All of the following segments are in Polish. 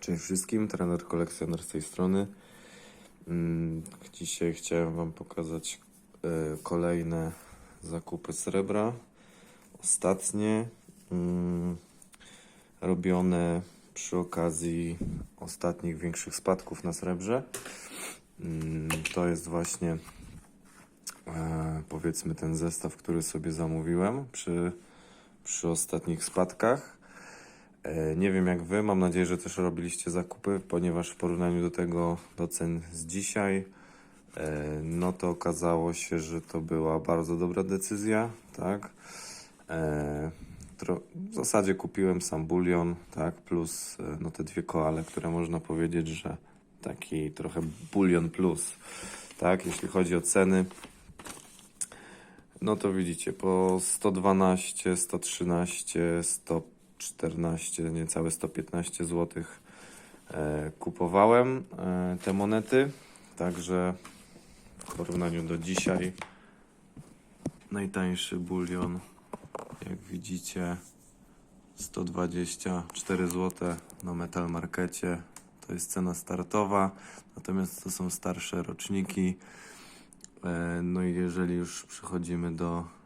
Cześć wszystkim, trener kolekcjoner z tej strony. Mm, Dzisiaj chciałem Wam pokazać e, kolejne zakupy srebra. Ostatnie mm, robione przy okazji ostatnich większych spadków na srebrze. Mm, To jest właśnie e, powiedzmy ten zestaw, który sobie zamówiłem przy, przy ostatnich spadkach. E, Nie wiem jak wy, mam nadzieję, że też robiliście zakupy, ponieważ w porównaniu do tego, do cen z dzisiaj, e, no to okazało się, że to była bardzo dobra decyzja, tak. E, W zasadzie kupiłem sam bulion, tak, plus no te dwie koale, które można powiedzieć, że taki trochę bulion plus, tak, jeśli chodzi o ceny. No to widzicie, po 112, 113, 114, niecałe 115 zł e, kupowałem e, te monety. Także w porównaniu do dzisiaj najtańszy bulion, jak widzicie, 124 zł na Metal Markecie. To jest cena startowa, natomiast to są starsze roczniki. E, No i jeżeli już przechodzimy do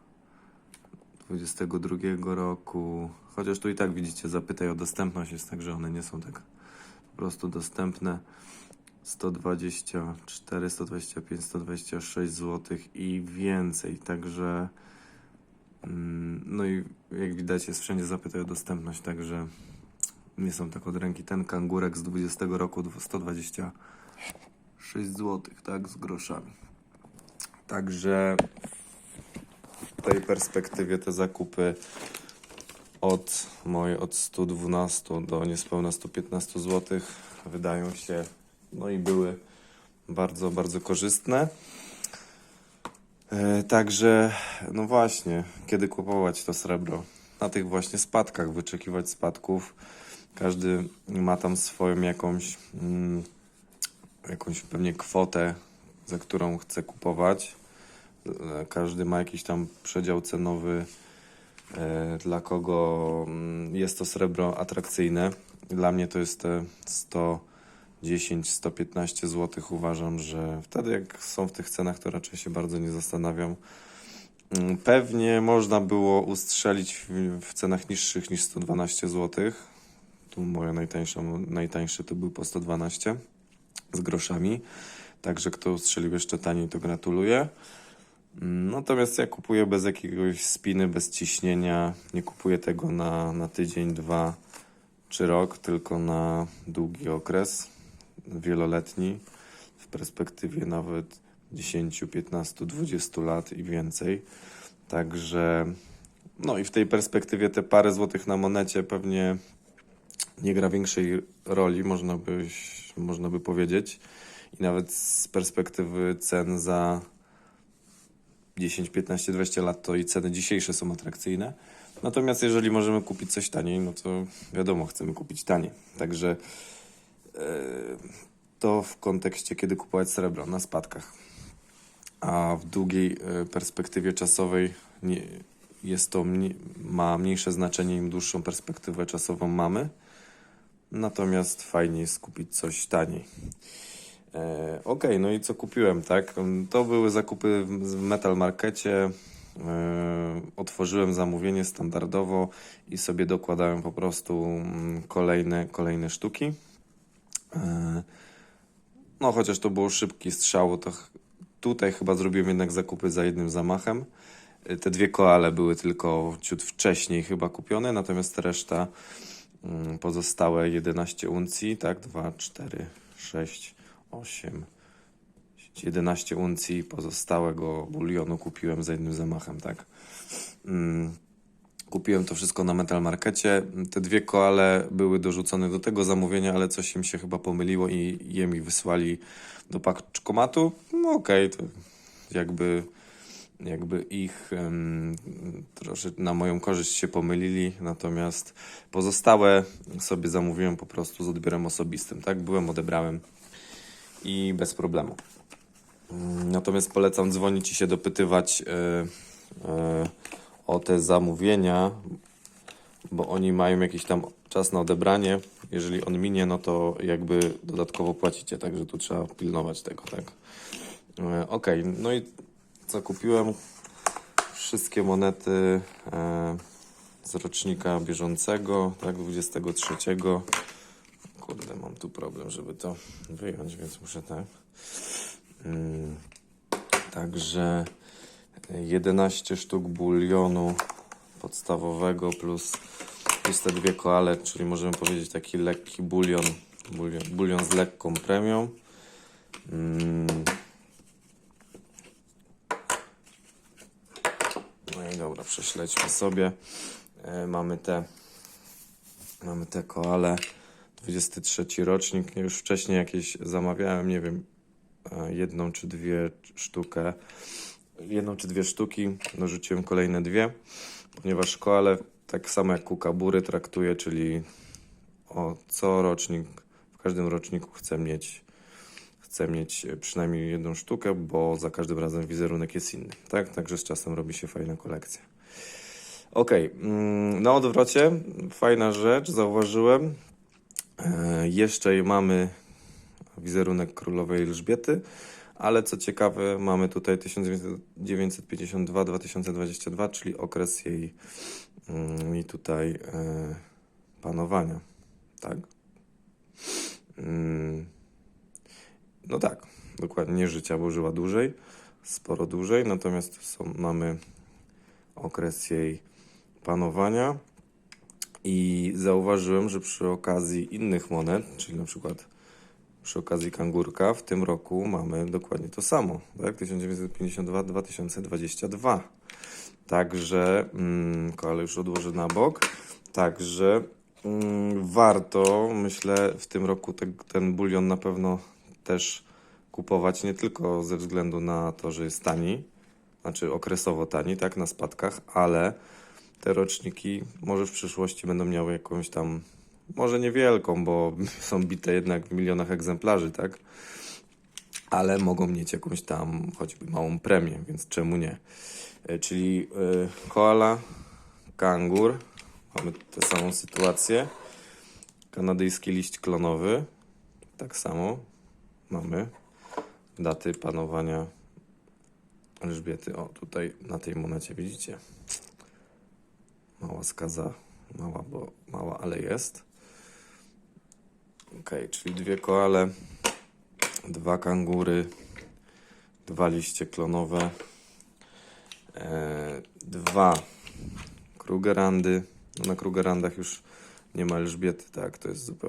22 roku, chociaż tu i tak widzicie, zapytaj o dostępność, jest tak, że one nie są tak po prostu dostępne. 124, 125, 126 zł i więcej, także mm, no i jak widać jest wszędzie zapytaj o dostępność, także nie są tak od ręki. Ten kangurek z 20 roku 126 zł, tak, z groszami. Także tej perspektywie te zakupy od moje od 112 do niespełna 115 zł wydają się, no i były bardzo, bardzo korzystne. E, Także, no właśnie, kiedy kupować to srebro? Na tych właśnie spadkach, wyczekiwać spadków. Każdy ma tam swoją jakąś, mm, jakąś pewnie kwotę, za którą chce kupować. E, Każdy ma jakiś tam przedział cenowy, e, dla kogo mm, jest to srebro atrakcyjne. Dla mnie to jest te 110-115 zł. Uważam, że wtedy jak są w tych cenach, to raczej się bardzo nie zastanawiam. Mm, Pewnie można było ustrzelić w, cenach niższych niż 112 zł. Tu moja najtańsza, najtańszy to był po 112 z groszami. Także kto strzelił jeszcze taniej, to gratuluję. Natomiast ja kupuję bez jakiegoś spiny, bez ciśnienia. Nie kupuję tego na, na tydzień, dwa czy rok, tylko na długi okres, wieloletni, w perspektywie nawet 10, 15, 20 lat i więcej. Także, no i w tej perspektywie te parę złotych na monecie pewnie nie gra większej roli, można by, można by powiedzieć. I nawet z perspektywy cen za 10, 15, 20 lat, to i ceny dzisiejsze są atrakcyjne. Natomiast jeżeli możemy kupić coś taniej, no to wiadomo, chcemy kupić taniej. Także e, to w kontekście, kiedy kupować srebro na spadkach. A w długiej e, perspektywie czasowej jest to ma mniejsze znaczenie, im dłuższą perspektywę czasową mamy. Natomiast fajnie jest kupić coś taniej. E, Okej, no i co kupiłem, tak? To były zakupy w Metal Markecie. E, otworzyłem zamówienie standardowo i sobie dokładałem po prostu mm, kolejne, kolejne sztuki. E, no, chociaż to było szybki strzał, to tutaj chyba zrobiłem jednak zakupy za jednym zamachem. Te dwie koale były tylko ciut wcześniej chyba kupione, natomiast reszta mm, pozostałe 11 uncji, tak? 2, 4, 6, 8, 11 uncji pozostałego bulionu kupiłem za jednym zamachem, tak? Mm, Kupiłem to wszystko na Metal Markecie. Te dwie koale były dorzucone do tego zamówienia, ale coś im się chyba pomyliło i je mi wysłali do paczkomatu. No okej, to jakby, jakby ich troszkę na moją korzyść się pomylili, natomiast pozostałe sobie zamówiłem po prostu z odbiorem osobistym, tak? Byłem, odebrałem i bez problemu. Natomiast polecam dzwonić i się dopytywać e, e, o te zamówienia, bo oni mają jakiś tam czas na odebranie. Jeżeli on minie, no to jakby dodatkowo płacicie, także tu trzeba pilnować tego, tak? E, Okej, no i co kupiłem? Wszystkie monety z rocznika bieżącego, tak, 23. Kurde, mam tu problem, żeby to wyjąć, więc muszę tak. Także 11 sztuk bulionu podstawowego plus, plus te dwie koale, czyli możemy powiedzieć taki lekki bulion, bulion, bulion z lekką premią. Mm. No i dobra, prześledźmy sobie. E, mamy te mamy te koale. 23 rocznik. Już wcześniej jakieś zamawiałem, nie wiem, e, jedną czy dwie sztukę. Jedną czy dwie sztuki, dorzuciłem kolejne dwie, ponieważ koale, tak samo jak kukabury, traktuje, czyli o co rocznik, w każdym roczniku chcę mieć, chcę mieć przynajmniej jedną sztukę, bo za każdym razem wizerunek jest inny, tak? Także z czasem robi się fajna kolekcja. Okej, mm, na odwrocie, fajna rzecz, zauważyłem. E, jeszcze mamy wizerunek królowej Elżbiety, ale co ciekawe, mamy tutaj 1952-2022, czyli okres jej mm, i tutaj e, panowania, tak? Mm, no tak, dokładnie, nie życia, bo żyła dłużej, sporo dłużej, natomiast są, mamy okres jej panowania i zauważyłem, że przy okazji innych monet, czyli na przykład przy okazji kangurka, w tym roku mamy dokładnie to samo, tak? 1952-2022. Także, mm, już odłożę na bok. Także mm, warto, myślę, w tym roku te, ten bulion na pewno też kupować, nie tylko ze względu na to, że jest tani, znaczy okresowo tani, tak, na spadkach, ale te roczniki może w przyszłości będą miały jakąś tam, może niewielką, bo są bite jednak w milionach egzemplarzy, tak? Ale mogą mieć jakąś tam choćby małą premię, więc czemu nie? E, Czyli y, koala, kangur, mamy tę samą sytuację. Kanadyjski liść klonowy, tak samo mamy daty panowania Elżbiety. O, tutaj na tej monecie widzicie. Mała skaza, mała, bo mała, ale jest. Ok, czyli dwie koale, dwa kangury, dwa liście klonowe, e, dwa krugerandy. No, na krugerandach już nie ma Elżbiety, tak, to jest zupełnie